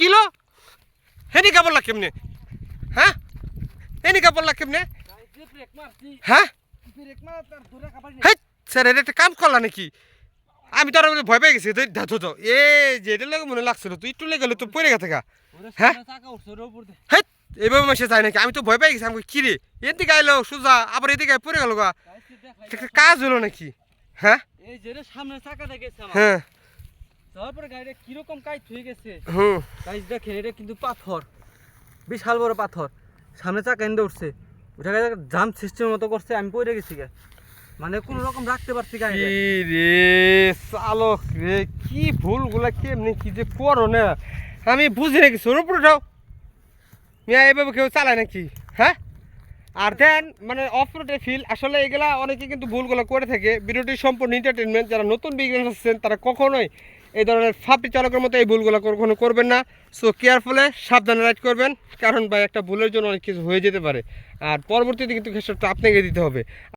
Kilo? হেনি কাপড় কেমনে হ্যাঁ? হেনি কাপড় কেমনে হ্যাঁ? স্যার এটা একটা কাম করলা নাকি? আমি তো আর ভয় পেয়ে গেছি। তুই ধো ধো এ যেটা লাগে মনে লাগছিল তুই একটু লেগে গেলে তো পড়ে গেছে গা। হ্যাঁ? হেই এইভাবে মাসে যায় নাকি? আমি তো ভয় পেয়ে গেছি। আমি কি রে? এদিকে আইলো সুজা আবার এদিকে পড়ে গেল গা। একটা কাজ হলো নাকি? হ্যাঁ? এই সামনে হ্যাঁ। যাওয়ার পরে গাড়িটা কীরকম কাইট হয়ে গেছে। হুম। গাইজ দেখেন এটা কিন্তু পাথর। বিশাল বড় পাথর। সামনে চাকা এনে উঠছে ওটা গাড়ি জাম সিস্টেমের মতো করছে আমি পড়ে গেছি গা। মানে কোনো রকম রাখতে পারছি গাড়ি রে চালক রে কি ভুলগুলা কেমনি কি যে করো না? আমি বুঝি নাকি সোর উপরে উঠাও মিয়া এভাবে কেউ চালায় নাকি? হ্যাঁ? আর দেন মানে অফ রোডে ফিল আসলে এগুলা অনেকে কিন্তু ভুলগুলো করে থাকে। ভিডিওটি সম্পূর্ণ এন্টারটেনমেন্ট যারা নতুন বিজ্ঞান আছেন তারা কখনোই এই ধরনের ফাপটি চালকের মতো এই ভুলগুলো কখনো করবেন না। সো কেয়ারফুলে সাবধানে রাইড করবেন। কারণ ভাই, একটা ভুলের জন্য অনেক কিছু হয়ে যেতে পারে। আর পরবর্তীতে কিন্তু খেসারটা আপনাকে দিতে হবে।